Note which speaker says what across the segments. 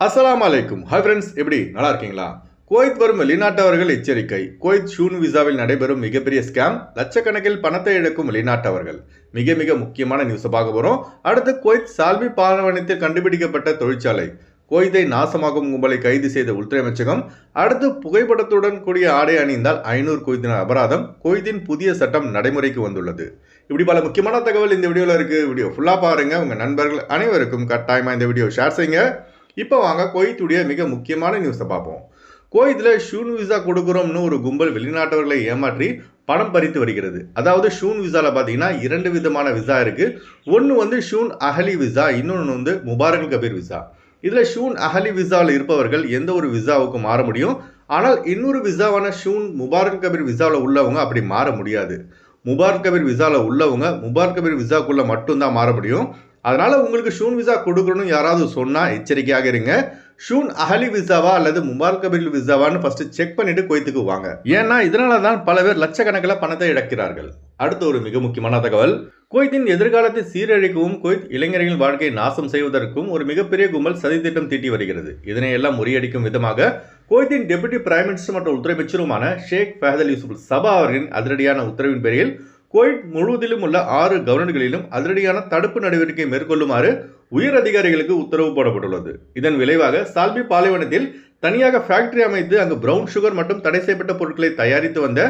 Speaker 1: அஸ்லாம் அலைக்கும் hi friends எப்படி? நல்லா இருக்கீங்களா? குவைத் வரும் வெளிநாட்டவர்கள் எச்சரிக்கை. குவைத் ஷூன் விசாவில் நடைபெறும் மிகப்பெரிய ஸ்கேம் லட்சக்கணக்கில் பணத்தை இழக்கும் வெளிநாட்டவர்கள். மிக மிக முக்கியமான நியூஸை பார்க்க போகிறோம் அடுத்து குவைத் சால்வி பாலைவனத்தில் கண்டுபிடிக்கப்பட்ட தொழிற்சாலை. குவைத்தை நாசமாகும் கும்பலை கைது செய்த உள்துறை அமைச்சகம் அடுத்து புகைப்படத்துடன் கூடிய ஆடை அணிந்தால் ஐநூறு குவைத்தின அபராதம். குவைத்தின் புதிய சட்டம் நடைமுறைக்கு வந்துள்ளது. இப்படி பல முக்கியமான தகவல் இந்த வீடியோவில் இருக்குது வீடியோ ஃபுல்லாக பாருங்கள் உங்கள் நண்பர்கள் அனைவருக்கும் கட்டாயமாக இந்த வீடியோ ஷேர் செய்யுங்க. இப்போ வாங்க குவைத்துடைய மிக முக்கியமான நியூஸை பார்ப்போம். கோயத்தில் ஷூன் விசா கொடுக்குறோம்னு ஒரு கும்பல் வெளிநாட்டவர்களை ஏமாற்றி பணம் பறித்து வருகிறது. அதாவது ஷூன் விசாவில் பார்த்தீங்கன்னா இரண்டு விதமான விசா இருக்குது ஒன்று வந்து ஷூன் அஹலி விசா இன்னொன்று வந்து முபாரக் கபீர் விசா இதில் ஷூன் அஹலி விசாவில் இருப்பவர்கள் எந்த ஒரு விசாவுக்கு மாற முடியும்? ஆனால் இன்னொரு விசாவான ஷூன் முபாரக் கபீர் விசாவில் உள்ளவங்க அப்படி மாற முடியாது. முபாரக் கபீர் விசாவில் உள்ளவங்க முபாரக் கபீர் விசாக்குள்ளே மட்டும்தான் மாற முடியும். அதனால் உங்களுக்கு ஷூன் விசா கொடுக்கணும்னு யாராவது சொன்னால் எச்சரிக்கையாக இருங்க. ஷூன் அஹலி விசாவா அல்லது முபாரக் கபில் விசாவான்னு ஃபஸ்ட்டு செக் பண்ணிட்டு குவைத்துக்கு வாங்க. ஏன்னா இதனால தான் பல பேர் லட்சக்கணக்கில் பணத்தை இழக்கிறார்கள். அடுத்த ஒரு மிக முக்கியமான தகவல். குவைத்தின் எதிர்காலத்தை சீரழிக்கவும் குவைத் இளைஞர்களின் வாழ்க்கையை நாசம் செய்வதற்கும் ஒரு மிகப்பெரிய கும்பல் சதித்திட்டம் தீட்டி வருகிறது. இதனை எல்லாம் முறியடிக்கும் விதமாக குவைத்தின் டெபுட்டி பிரைம் மினிஸ்டர் மற்றும் உள்துறை அமைச்சருமான ஷேக் ஃபஹத் அல் யூசுப் சபா அவர்களின் அதிரடியான உத்தரவின் பேரில் கோவிட் முழுவதிலும் உள்ள ஆறு கவர்னர்களிலும் அதிரடியான தடுப்பு நடவடிக்கை மேற்கொள்ளுமாறு உயர் அதிகாரிகளுக்கு உத்தரவு போடப்பட்டுள்ளது. இதன் விளைவாக சால்பி பாலைவனத்தில் தனியாக ஃபேக்டரி அமைத்து அங்கு பிரவுன் சுகர் மற்றும் தடை செய்யப்பட்ட பொருட்களை தயாரித்து வந்த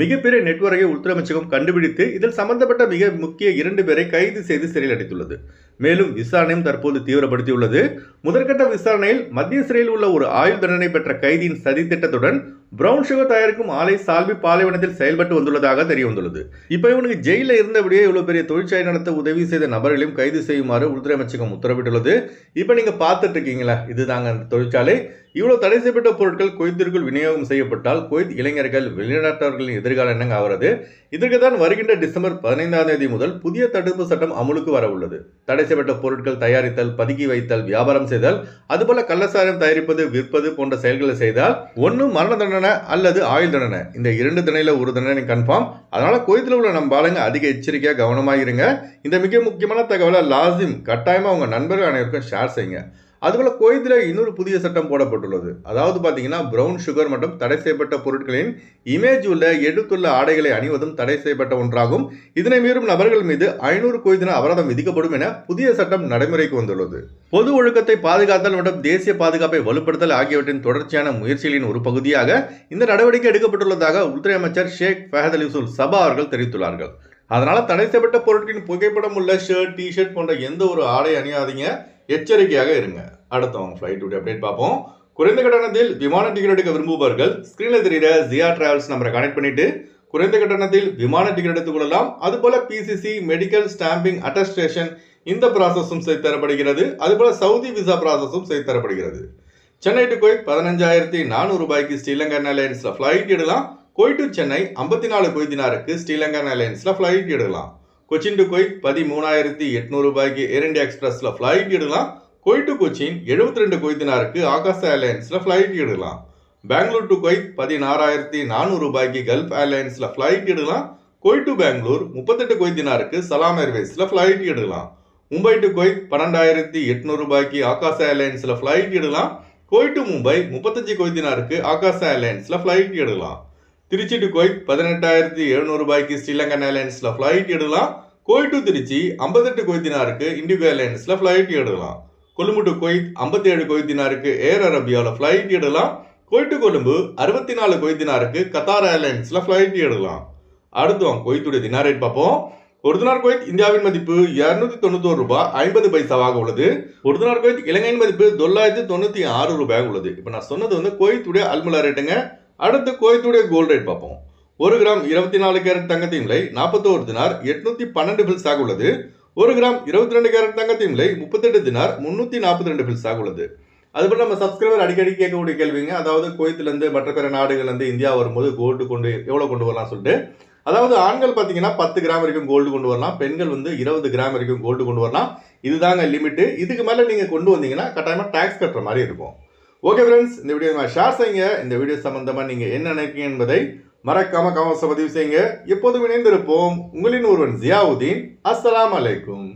Speaker 1: மிகப்பெரிய நெட்வொர்க்கை உள்துறை அமைச்சகம் கண்டுபிடித்து இதில் சம்பந்தப்பட்ட மிக முக்கிய இரண்டு பேரை கைது செய்து சிறையில் அடைத்துள்ளது. மேலும் விசாரணையும் தற்போது தீவிரப்படுத்தியுள்ளது. முதற்கட்ட விசாரணையில் மத்திய சிறையில் உள்ள ஒரு ஆயுள் தண்டனை பெற்ற கைதியின் சதி திட்டத்துடன் பிரவுன் சுகர் தயாரிக்கும் ஆலை சால்வி பாலைவனத்தில் செயல்பட்டு வந்துள்ளதாக தெரிய வந்துள்ளது இப்போ இவனுக்கு ஜெயிலில் இருந்தபடியே இவ்வளோ பெரிய தொழிற்சாலை நடத்த உதவி செய்த நபர்களையும் கைது செய்யுமாறு உள்துறை அமைச்சகம் உத்தரவிட்டுள்ளது. இப்போ நீங்கள் பார்த்துட்டு இருக்கீங்களா? இதுதாங்க அந்த தொழிற்சாலை. இவ்வளோ தடை செய்யப்பட்ட பொருட்கள் குவைத்திற்குள் விநியோகம் செய்யப்பட்டால் குவைத் இளைஞர்கள் வெளிநாட்டவர்களின் எதிர்காலம் என்னங்க ஆகிறது இதற்கு தான் வருகின்ற டிசம்பர் பதினைந்தாம் தேதி முதல் புதிய தடுப்பு சட்டம் அமலுக்கு வர உள்ளது. தடை செய்யப்பட்ட பொருட்கள் தயாரித்தல் பதுக்கி வைத்தல் வியாபாரம் செய்தல் அதுபோல கள்ளசாரம் தயாரிப்பது விற்பது போன்ற செயல்களை செய்தால் ஒன்று மரண தண்டனை அல்லது ஆயுள் தண்டனை. இந்த இரண்டு தண்டனையில் ஒரு தண்டனை கன்ஃபார்ம் அதனால குவைத்தில் உள்ள நம்ம ஆளுங்க அதிக எச்சரிக்கையாக கவனமாக இருங்க. இந்த மிக முக்கியமான தகவலை லாசிம் கட்டாயமாக உங்கள் நண்பர்கள் அனைவருக்கும் ஷேர் செய்யுங்க. அதுபோல் குவைத்தில் இன்னொரு புதிய சட்டம் போடப்பட்டுள்ளது. அதாவது பார்த்தீங்கன்னா ப்ரௌன் சுகர் மற்றும் தடை செய்யப்பட்ட பொருட்களின் இமேஜ் உள்ள எடுத்துள்ள ஆடைகளை அணிவதும் தடை செய்யப்பட்ட ஒன்றாகும். இதனை மீறும் நபர்கள் மீது ஐநூறு குவைதின அபராதம் விதிக்கப்படும் என புதிய சட்டம் நடைமுறைக்கு வந்துள்ளது. பொது ஒழுக்கத்தை பாதுகாத்தல் மற்றும் தேசிய பாதுகாப்பை வலுப்படுத்தல் ஆகியவற்றின் தொடர்ச்சியான முயற்சிகளின் ஒரு பகுதியாக இந்த நடவடிக்கை எடுக்கப்பட்டுள்ளதாக உள்துறை அமைச்சர் ஷேக் ஃபஹத் அலிசுல் சபா அவர்கள் தெரிவித்துள்ளார்கள். அதனால் தடை செய்யப்பட்ட பொருட்களின் புகைப்படம் உள்ள ஷர்ட் டிஷர்ட் போன்ற எந்த ஒரு ஆடை அணியாதீங்க. எச்சரிக்கையாக இருங்க. அடுத்தவங்க ஃப்ளைட்டுடைய அப்டேட் பார்ப்போம். குறைந்த கட்டணத்தில் விமான டிக்கெட் எடுக்க விரும்புபவர்கள் ஸ்க்ரீனில் தெரிகிற ஜியா டிராவல்ஸ் நம்பரை கனெக்ட் பண்ணிட்டு குறைந்த கட்டணத்தில் விமான டிக்கெட் எடுத்துக்கொள்ளலாம் அதுபோல பிசிசி மெடிக்கல் ஸ்டாம்பிங் அட்டஸ்டேஷன் இந்த ப்ராசஸும் செய்து தரப்படுகிறது. அதுபோல சவுதி விசா ப்ராசஸும் செய்து தரப்படுகிறது. சென்னை டு குவைத் பதினஞ்சாயிரத்தி நானூறு ரூபாய்க்கு ஸ்ரீலங்கன் ஏர்லைன்ஸில் ஃப்ளைட் எடுக்கலாம். கோய் டு சென்னை ஐம்பத்தி நாலு கொய்தினாருக்கு ஸ்ரீலங்கன் ஏர்லைன்ஸில் ஃப்ளைட் எடுக்கலாம். கொச்சின் டு கொய்த் பதிமூணாயிரத்தி எட்நூறு ரூபாய்க்கு ஏர் இண்டியா எக்ஸ்பிரஸில் ஃப்ளைட் எடுக்கலாம். கொய் டு கொச்சின் எழுபத்தி ரெண்டு கொய்தினாருக்கு ஆகாஷ் ஏர்லைன்ஸில் ஃப்ளைட் எடுக்கலாம். பெங்களூர் டு கொய்த் பதினாறாயிரத்தி நானூறு ரூபாய்க்கு கல்ஃப் ஏர்லைன்ஸில் ஃப்ளைட் எடுக்கலாம். கொய் டு பெங்களூர் முப்பத்தெட்டு கொய்தினாருக்கு சலாம் ஏர்வேஸில் ஃப்ளைட் எடுக்கலாம். மும்பை டு கொய்த் பன்னெண்டாயிரத்தி எட்நூறு ரூபாய்க்கு ஆகாஷ் ஏர்லைன்ஸில் ஃப்ளைட் எடுக்கலாம். கோய் டு மும்பை முப்பத்தஞ்சு கொய்தினாருக்கு ஆகாஷ் ஏர்லைன்ஸில் ஃப்ளைட் எடுக்கலாம். திருச்சி டு கொய்த் பதினெட்டாயிரத்தி எழுநூறு ரூபாய்க்கு ஸ்ரீலங்கன் ஏர்லைன்ஸில் ஃப்ளைட் எடுக்கலாம். கோய் டு திருச்சி ஐம்பத்தெட்டு கொய்தினாருக்கு இண்டிகோ ஏர்லைன்ஸில் ஃப்ளைட் எடுக்கலாம். கொழும்பு டு கொய்த் ஐம்பத்தி ஏழு கொய்தினாருக்கு ஏர் அரபியாவில் ஃப்ளைட் எடுக்கலாம். கொய் டு கொழும்பு அறுபத்தி நாலு கொய்தினாருக்கு கத்தார் ஏர்லைன்ஸில் ஃப்ளைட் எடுக்கலாம். அடுத்தோம் கொய்த்துடைய தினார் ரேட் பார்ப்போம். ஒரு தினார் குவைத் இந்தியாவின் மதிப்பு இரநூத்தி தொண்ணூத்தோரு ரூபாய் ஐம்பது பைசாவாக உள்ளது. ஒரு தினார் குவைத் இலங்கையின் மதிப்பு தொள்ளாயிரத்தி தொண்ணூற்றி ஆறு ரூபாய் உள்ளது. இப்போ நான் சொன்னது வந்து குவைத்துடைய அல்முலா ரேட்டுங்க அடுத்து குவைத்துடைய கோல்ட் ரேட் பார்ப்போம். ஒரு கிராம் இருபத்தி நாலு கேரட் தங்கத்தின் விலை நாற்பத்தோரு தினார் எட்நூத்தி பன்னெண்டு பில்ஸாக உள்ளது. ஒரு கிராம் இருபத்தி ரெண்டு கேரட் தங்கத்தின் விலை முப்பத்தெட்டு தினார் முன்னூத்தி நாற்பத்தி ரெண்டு பில்ஸாக உள்ளது. அதுபோல் நம்ம சப்ஸ்கிரைபர் அடிக்கடி கேட்கக்கூடிய கேள்விங்க அதாவது குவைத்திலேருந்து மற்ற பிற நாடுகள்லேருந்து இந்தியா வரும்போது கோல்டு கொண்டு எவ்வளோ கொண்டு வரலாம் சொல்லிட்டு அதாவது ஆண்கள் பார்த்தீங்கன்னா பத்து கிராம் வரைக்கும் கோல்டு கொண்டு வரலாம். பெண்கள் வந்து இருபது கிராம் வரைக்கும் கோல்டு கொண்டு வரலாம். இதுதாங்க லிமிட்டு இதுக்கு மேலே நீங்கள் கொண்டு வந்தீங்கன்னா கட்டாயமாக டேக்ஸ் கட்டுற மாதிரி இருக்கும். ஓகே ஃப்ரெண்ட்ஸ் இந்த வீடியோ நான் ஷேர் செய்யுங்க. இந்த வீடியோ சம்பந்தமாக நீங்கள் என்ன நினைக்கிறீங்க என்பதை மறக்காம கமெண்ட்ஸை பதிவு செய்யுங்க. எப்போதும் இணைந்திருப்போம். உங்களின் ஒருவன் ஜியாவுதீன். அஸ்லாம் அலைக்கும்.